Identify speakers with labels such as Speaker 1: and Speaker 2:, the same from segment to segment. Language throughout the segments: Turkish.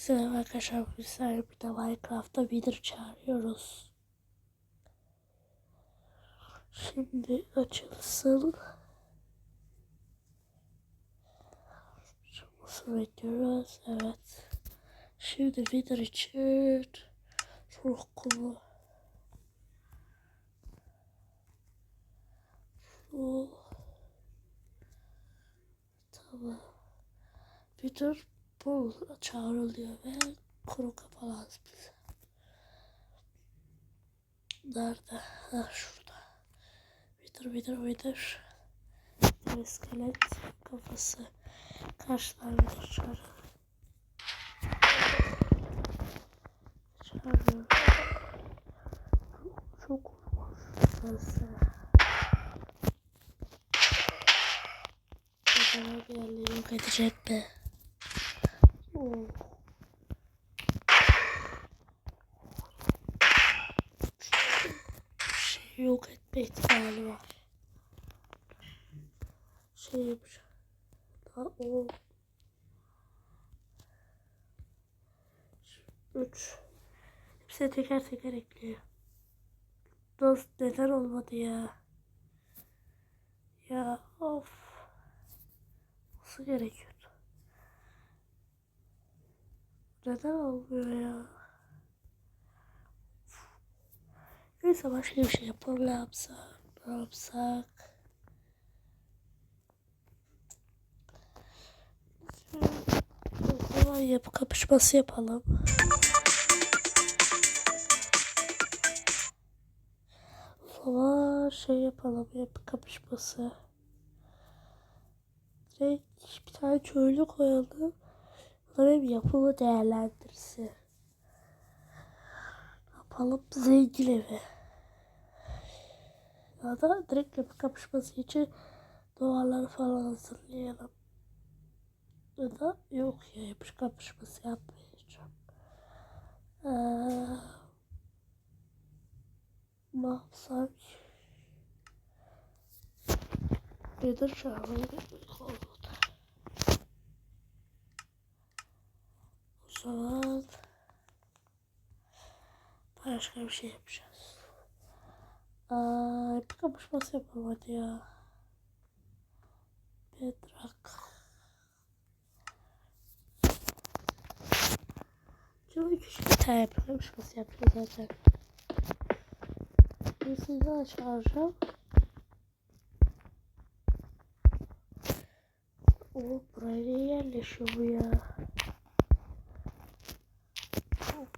Speaker 1: Selam arkadaşlar. Biz sizlerle bir de Minecraft'ta Wither çağırıyoruz. Şimdi açılsın. Açılmasını bekliyoruz. Evet. Şimdi Wither için ruh kulu. Ruh. Tamam. Wither bul çağrılıyor ve kuru kafa lazım bize. Nerede? Ha şurada. Vidir vidir vidir. İskelet kafası. Vidir çağırıyor. Çağırıyor. Çok olmaz. Sesi. Acaba bir yerleri yok edecek Oh. Şey yok etme ihtimali var. Şey yapacağım. Daha o. Üç. Hepsini teker teker ekliyor. Nasıl neden olmadı ya? Ya of. Nasıl gerekiyordu? Neden olmuyor ya? Neyse başka bir şey yapalım. Ne yapsak? Ne yapsak? Zaman yapı kapışması yapalım. Zaman şey yapalım. Yapı kapışması. Direkt bir tane köylü koyalım. Bunlar hem yapımı değerlendirsin. Yapalım zengin evi. Ya da direkt yapı kapışması için duvarları falan hazırlayalım. Ya da yok ya yapış kapışması yapmayacağım. Ee, ne yapsak? Nedir oldu. Zaman başka bir şey yapacağız. Aa, bir kapışması yapalım hadi ya. Bedrock. Çok küçük bir tane yapı kapışması yapacağız zaten. Birisini daha çağıracağım. O buraya yerleşiyor bu ya?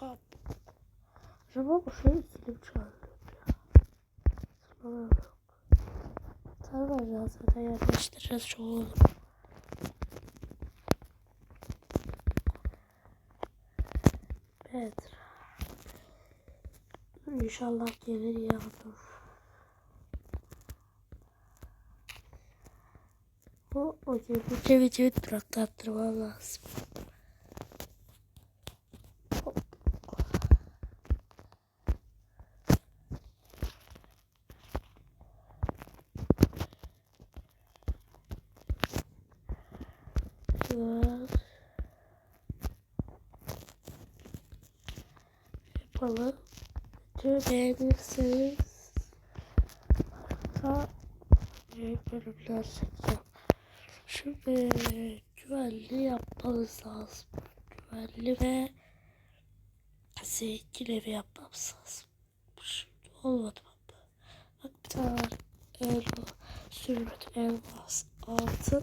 Speaker 1: Kap. Acaba bu şey çağırıyor ya. Sonra yok. Tanımayacağız zaten yerleştireceğiz çoğunu. Evet. İnşallah gelir ya dur. O, o gelince videoyu duraklattırmam lazım. Var. Yapalım. Video beğenirseniz büyük bölümler çekeceğim. Şimdi güvenli yapmamız lazım. Güvenli ve zengin evi yapmamız lazım. Şimdi olmadı mı? Bak bir tane var. Elma, sürmet, elmas, altın.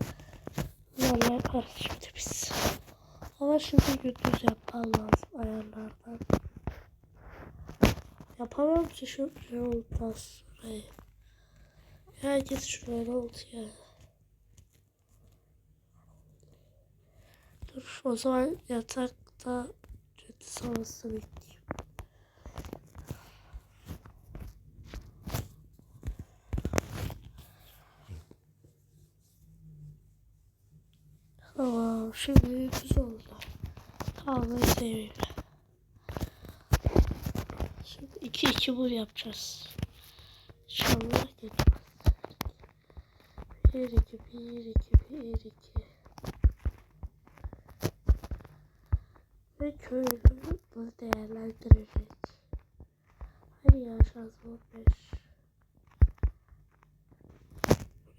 Speaker 1: Bunlarla yaparız şimdi biz. Ama şimdi gündüz yapmam lazım ayarlardan. Yapamam ki şu olmaz. Herkes şuraya oldu ya. Dur o zaman yatakta kötü sonrası bekleyeyim. Tamam şimdi güzel oldu. Kahveyi seveyim. Şimdi 2 2 bul yapacağız. İnşallah dedim. 1 2 1 2 1 2 Ve köylü bunu değerlendirecek. Hadi ya şansım 5.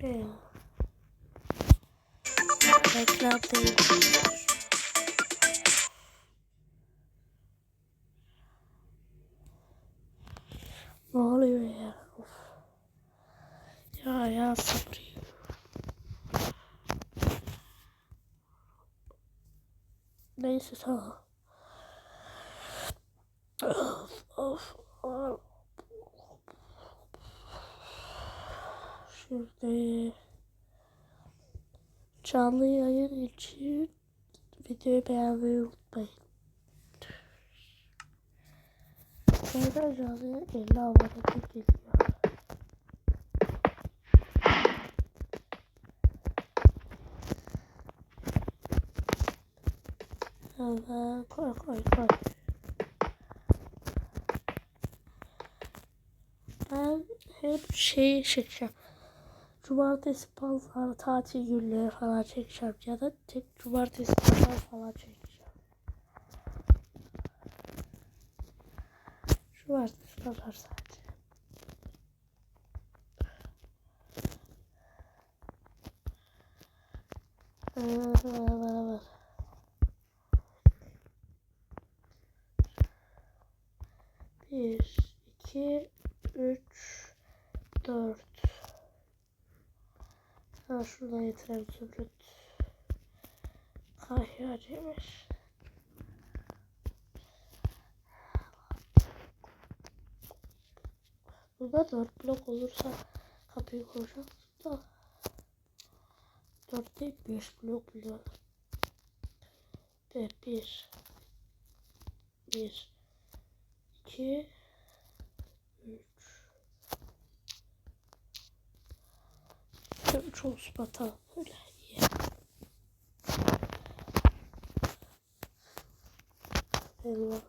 Speaker 1: Ne ya? Reklam değil. neyse tamam. Of of of. Şimdi canlı yayın için videoyu beğenmeyi unutmayın. Sonra canlı yayın 50 abone geliyor. Sonra koy koy koy. Ben hep şey çekeceğim. Cumartesi pazar tatil günleri falan çekeceğim ya da tek cumartesi pazar falan çekeceğim. Cumartesi pazar sadece. Ee, Bir, iki, üç, dört. Ha şuradan getirelim zümrüt. Kahyacıymış. Burada dört blok olursa kapıyı koyacağız da. Dört değil beş blok biliyorum. Bir, bir, bir. 2 3 3 olsun batalım. Öyle iyi. Elmas.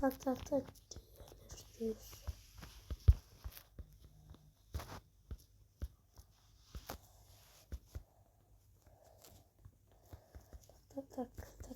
Speaker 1: Tak tak tak. Yerleştiriyoruz.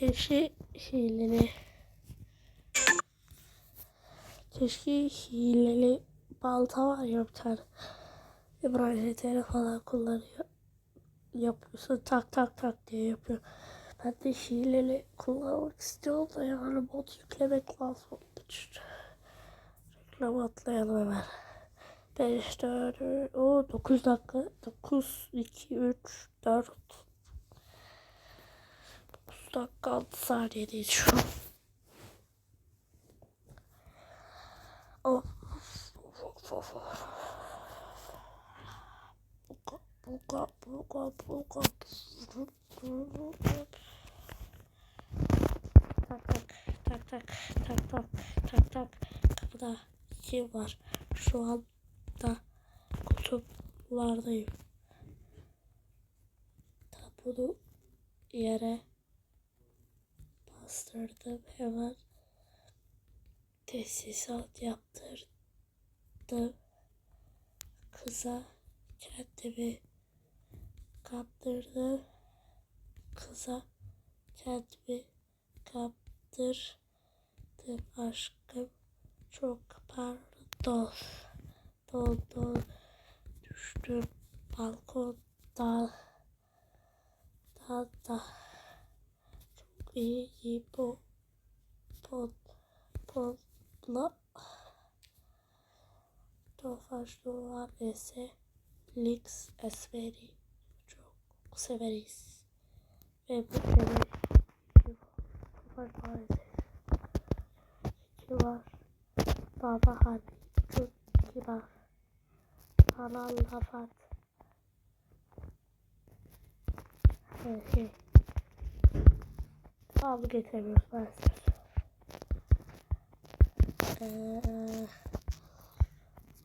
Speaker 1: Keşke hileli. Keşke hileli balta var ya bir tane. İbrahim TR falan kullanıyor. Yapıyorsun tak tak tak diye yapıyor. Ben de hileli kullanmak istiyorum da yani mod yüklemek lazım. Reklam atlayalım hemen. 5, 4, o 9 dakika. 9, 2, 3, 4. 9 dakika 6 saniyedeyiz şu an. Of. Of, of. Buka, buka, buka, buka. Tak tak tak tak tak tak tak tak kapıda kim var şu anda kutuplardayım tapunu yere bastırdım. Hemen tesisat yaptırdım. Kıza kendimi kaptırdım. Kıza kendimi kaptırdım. Aşkım çok pardon. Don don düştüm balkondan. Daha çok iyi bu pod podla Tofaş Duvar ise Lix Esveri. Çok severiz. Ve bu sene Tofaş Duvar ise iki var. Baba Hani çok kibar Bana laf at Evet, şey. Abi getiremiyoruz maalesef. Ee,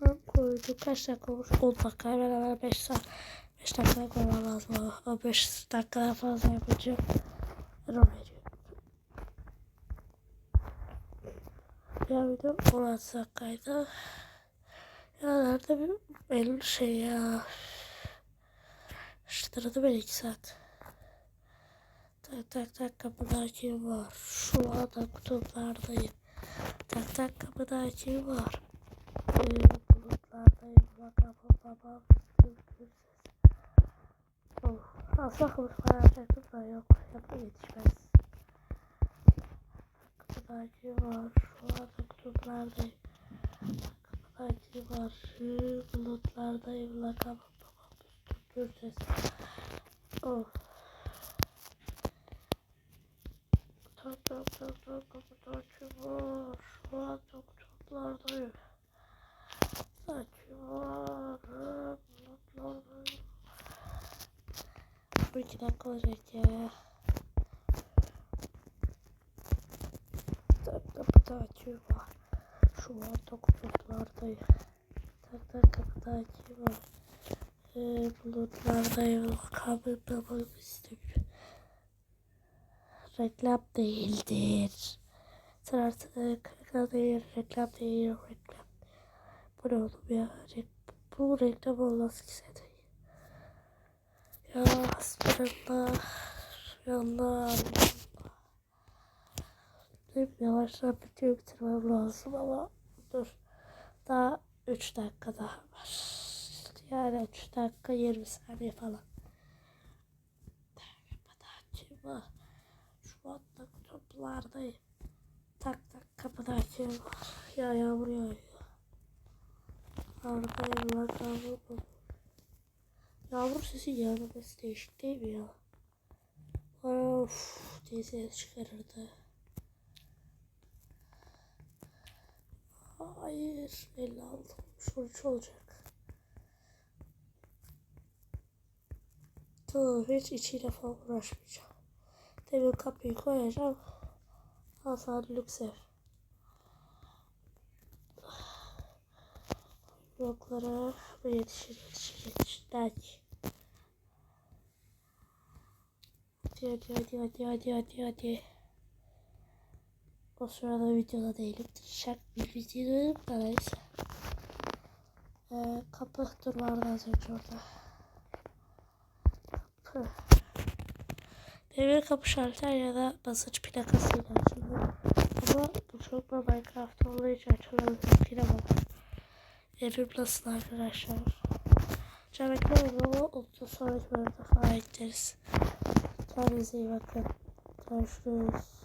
Speaker 1: ben koydum. Kaç dakika olmuş? 10 dakika. Hemen hemen 5 saat. 5 dakika koymam lazım. O 5 dakikadan fazla yapacağım. Ben onu veriyorum. Ya video 16 dakikaydı. Ya nerede bir benim şey ya. Şıtırdı ben 2 saat. Tak tak tak kapıda kim var? Şu anda kutuplardayım. Tak tak kapıda kim var? Ee, bulutlardayım. Bakalım babam. Oh, aslında konuşma yapacaktım da yok. Yapma yetişmez. Kapıda kim var? Şu anda kutuplardayım. Kapıda kim var? Şu bulutlardayım. Bakalım babam. Gül ses. Oh. Tak tak tak tak kapıda kim var? Şu an doktorlardayım. Saçım var. Bulutlardayım. Bu iki dakika olacak ya. Tak kapıda kim var? Şu an doktorlardayım. Tak tak kapıda kim var? Ee, bulutlardayım. Bakalım babam istemiyor reklam değildir. Sen artık reklam değil, reklam değil, reklam. Bu ne oğlum ya? Bu reklam olmaz ki zaten. Ya hasbinallah. Yanlar. Benim yavaştan bitiyor bitirmem lazım ama dur. Daha 3 dakika daha var. Yani 3 dakika 20 saniye falan. Daha? Şu anda toplardayım. Tak tak kapıda açıyor. Ya yağmur yağıyor. Arkayım lan yağmur mu? Yağmur sesi gelmemesi değişik değil mi ya? Of diye ses çıkarırdı. Hayır 56 13 olacak. Tamam hiç içiyle falan uğraşmayacağım. Demir kapıyı koyacağım. Hasan Lüksev. Bloklara yetişir yetişir yetişir. Belki. Hadi hadi hadi hadi hadi hadi. O sırada videoda değilim. Şak bir videodayım da neyse. Ee, kapı dur az önce orada. Kapı. Demir kapı şalter ya da basınç plakasıyla açılıyor. Ama bu çok da Minecraft olduğu için açılabilecek bak. Evim nasıl arkadaşlar? Beklemeyin ama onu sonraki bölümde falan gideriz. Kendinize iyi bakın. Görüşürüz.